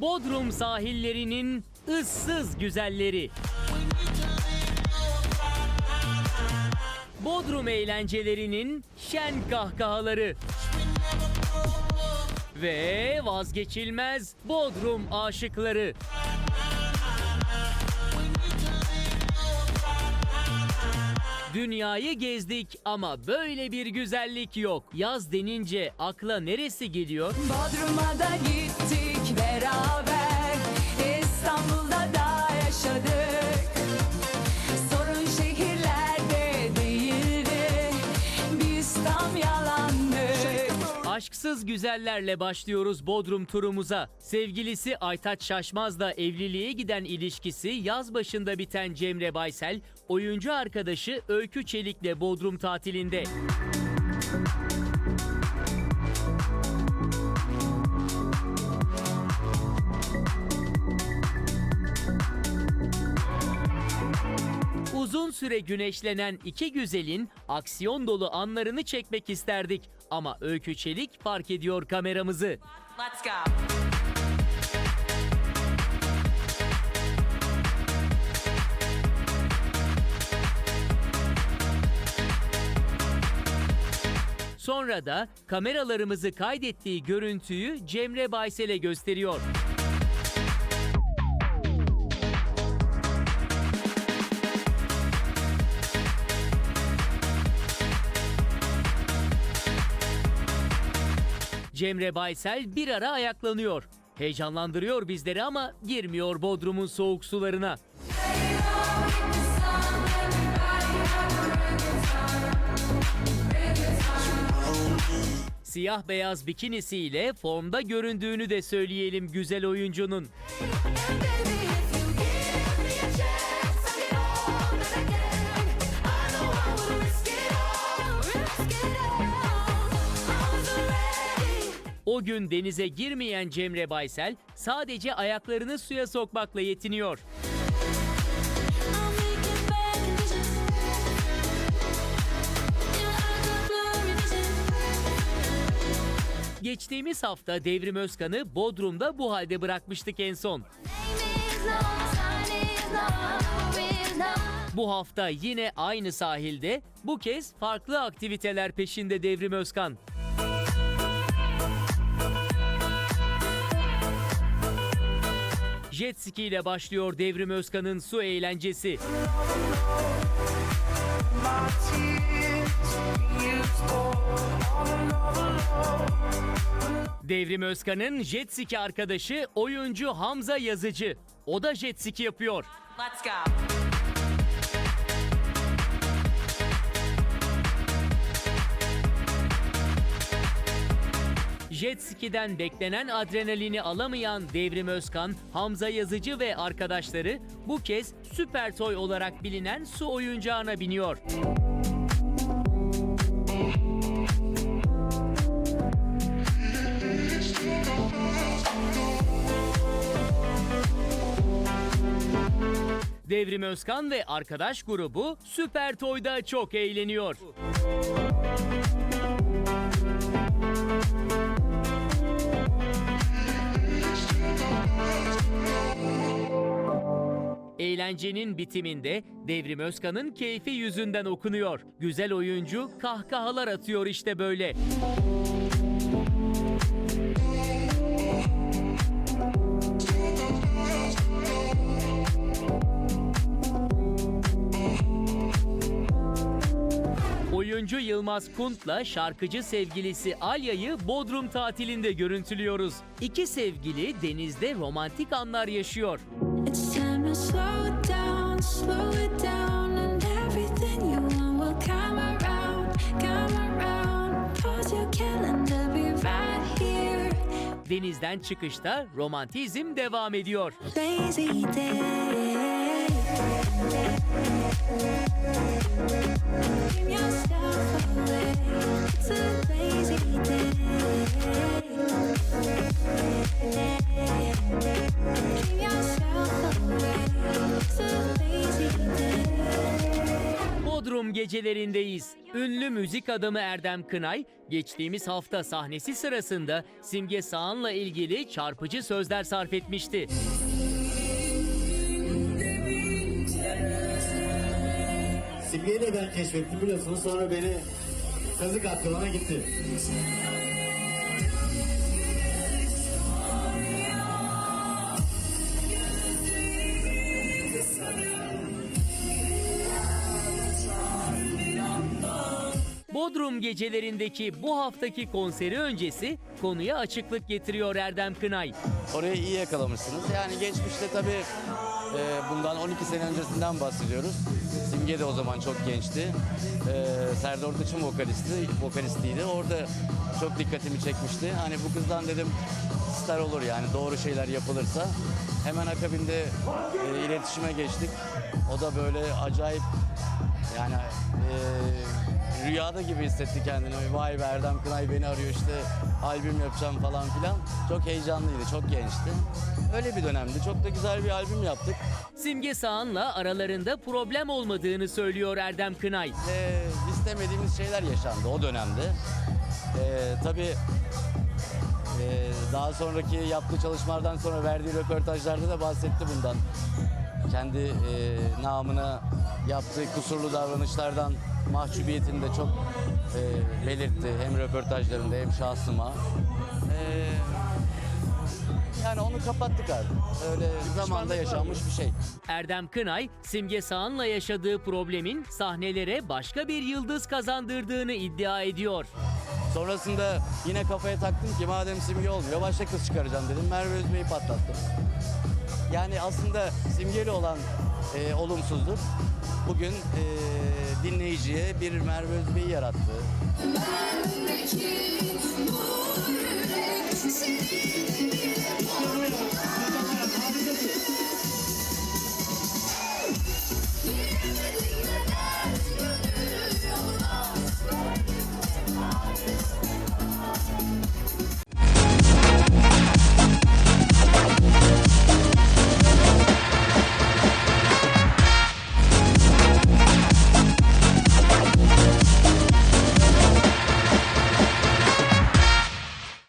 Bodrum sahillerinin ıssız güzelleri. Bodrum eğlencelerinin şen kahkahaları. Ve vazgeçilmez Bodrum aşıkları. Dünyayı gezdik ama böyle bir güzellik yok. Yaz denince akla neresi geliyor? Bodrum'a da gittik beraber Aşksız güzellerle başlıyoruz Bodrum turumuza. Sevgilisi Aytaç Şaşmaz'la evliliğe giden ilişkisi yaz başında biten Cemre Baysel, oyuncu arkadaşı Öykü Çelik'le Bodrum tatilinde. Uzun süre güneşlenen iki güzelin aksiyon dolu anlarını çekmek isterdik. Ama Öykü Çelik fark ediyor kameramızı. Let's go Sonra da kameralarımızı kaydettiği görüntüyü Cemre Baysel'e gösteriyor. Cemre Baysel bir ara ayaklanıyor. Heyecanlandırıyor bizleri ama girmiyor Bodrum'un soğuk sularına. Siyah beyaz bikinisiyle formda göründüğünü de söyleyelim güzel oyuncunun. O gün denize girmeyen Cemre Baysel sadece ayaklarını suya sokmakla yetiniyor. Geçtiğimiz hafta Devrim Özkan'ı Bodrum'da bu halde bırakmıştık en son. Bu hafta yine aynı sahilde, bu kez farklı aktiviteler peşinde Devrim Özkan. Jet ski ile başlıyor Devrim Özkan'ın su eğlencesi. Devrim Özkan'ın jet ski arkadaşı oyuncu Hamza Yazıcı. O da jet ski yapıyor. Let's go Jet ski'den beklenen adrenalini alamayan Devrim Özkan, Hamza Yazıcı ve arkadaşları bu kez Süper Toy olarak bilinen su oyuncağına biniyor. Devrim Özkan ve arkadaş grubu Süper Toy'da çok eğleniyor. Eğlencenin bitiminde Devrim Özkan'ın keyfi yüzünden okunuyor. Güzel oyuncu kahkahalar atıyor işte böyle. Oyuncu Yılmaz Kunt'la şarkıcı sevgilisi Alya'yı Bodrum tatilinde görüntülüyoruz. İki sevgili denizde romantik anlar yaşıyor. Denizden çıkışta romantizm devam ediyor. Lazy day. Bodrum gecelerindeyiz. Ünlü müzik adamı Erdem Kınay, geçtiğimiz hafta sahnesi sırasında Simge Sağan'la ilgili çarpıcı sözler sarf etmişti. Simge'yi de ben keşfettim biliyorsunuz. Sonra beni kazık attı bana gitti. Bodrum gecelerindeki bu haftaki konseri öncesi konuya açıklık getiriyor Erdem Kınay. Orayı iyi yakalamışsınız. Yani geçmişte tabii e, bundan 12 sene öncesinden bahsediyoruz. Simge de o zaman çok gençti. E, Serdar Ortaç'ın vokalisti, vokalistiydi. Orada çok dikkatimi çekmişti. Hani bu kızdan dedim star olur yani doğru şeyler yapılırsa. Hemen akabinde e, iletişime geçtik. O da böyle acayip yani e, rüyada gibi hissetti kendini. Vay be Erdem Kınay beni arıyor işte albüm yapacağım falan filan. Çok heyecanlıydı, çok gençti. Öyle bir dönemdi. Çok da güzel bir albüm yaptık. Simge Sağan'la aralarında problem olmadığını söylüyor Erdem Kınay. E, istemediğimiz şeyler yaşandı o dönemde. E, tabii e, daha sonraki yaptığı çalışmalardan sonra verdiği röportajlarda da bahsetti bundan. Kendi e, namına yaptığı kusurlu davranışlardan mahcubiyetini de çok e, belirtti. Hem röportajlarında hem şahsıma. E, yani onu kapattık artık. Öyle zamanda yaşanmış bir şey. Erdem Kınay, Simge Sağan'la yaşadığı problemin sahnelere başka bir yıldız kazandırdığını iddia ediyor. Sonrasında yine kafaya taktım ki madem simge olmuyor başka kız çıkaracağım dedim. Merve Özbey'i patlattım. Yani aslında simgeli olan e, olumsuzluk bugün e, dinleyiciye bir Merve Özbey'i yarattı. Senin